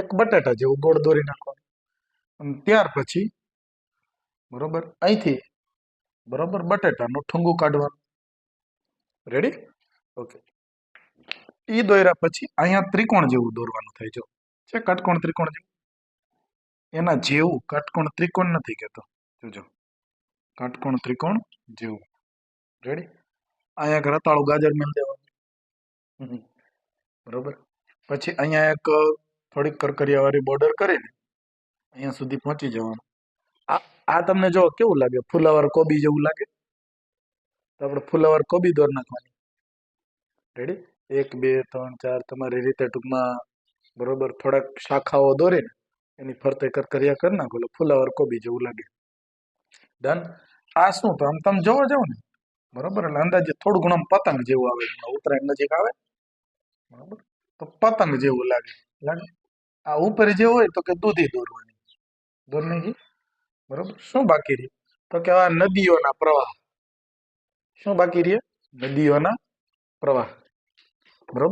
એક બટાટા જેવું ગોળ દોરી નાખવાનું. અને ત્યાર પછી, બરોબર, અહીંથી, બરોબર, બટાટાનું ઠુંગું કાઢવાનું. રેડી ઓકે એ દોર્યા પછી અહીંયા ત્રિકોણ જેવું દોરવાનું થાય, જો. છે કાટકોણ ત્રિકોણ જેવું? એના જેવું કાટકોણ ત્રિકોણ નથી કહેતો. જોજો. કાટકોણ ત્રિકોણ જેવું. રેડી અહીંયા એક રતાળું ગાજર મેળ દેવાનું. બરોબર. પછી અહીંયા એક થોડીક કરકરિયાવાળી બોર્ડર કરીને અહીંયા સુધી પહોંચી જવાનું. આ આ તમને જો કેવું લાગે? ફુલાવર કોબી જેવું લાગે? તો આપણે ફુલાવર કોબી દોર નાખવાની. રેડી એક, બે, ત્રણ, ચાર તમારી રીતે ટૂંકમાં બરોબર થોડાક શાખાઓ દોરીને એની ફરતે કરકરિયા કરી નાખો. એટલે ફુલાવર કોબી જેવું લાગે. ડન આ શું, તો આમ તમે જોવો જાવ ને? બરોબર? એટલે અંદાજે થોડું ઘણું પતંગ જેવું આવે. ઉત્તરાયણ નજીક આવે. બરોબર? તો પતંગ જેવું લાગે. લાગે? આ ઉપર જે હોય તો કે દૂધી દોરવાની. દોર નહીં બરોબર? શું બાકી રહ્યું તો કે આ નદીઓના પ્રવાહ. શું બાકી રહે? નદીઓના પ્રવાહ.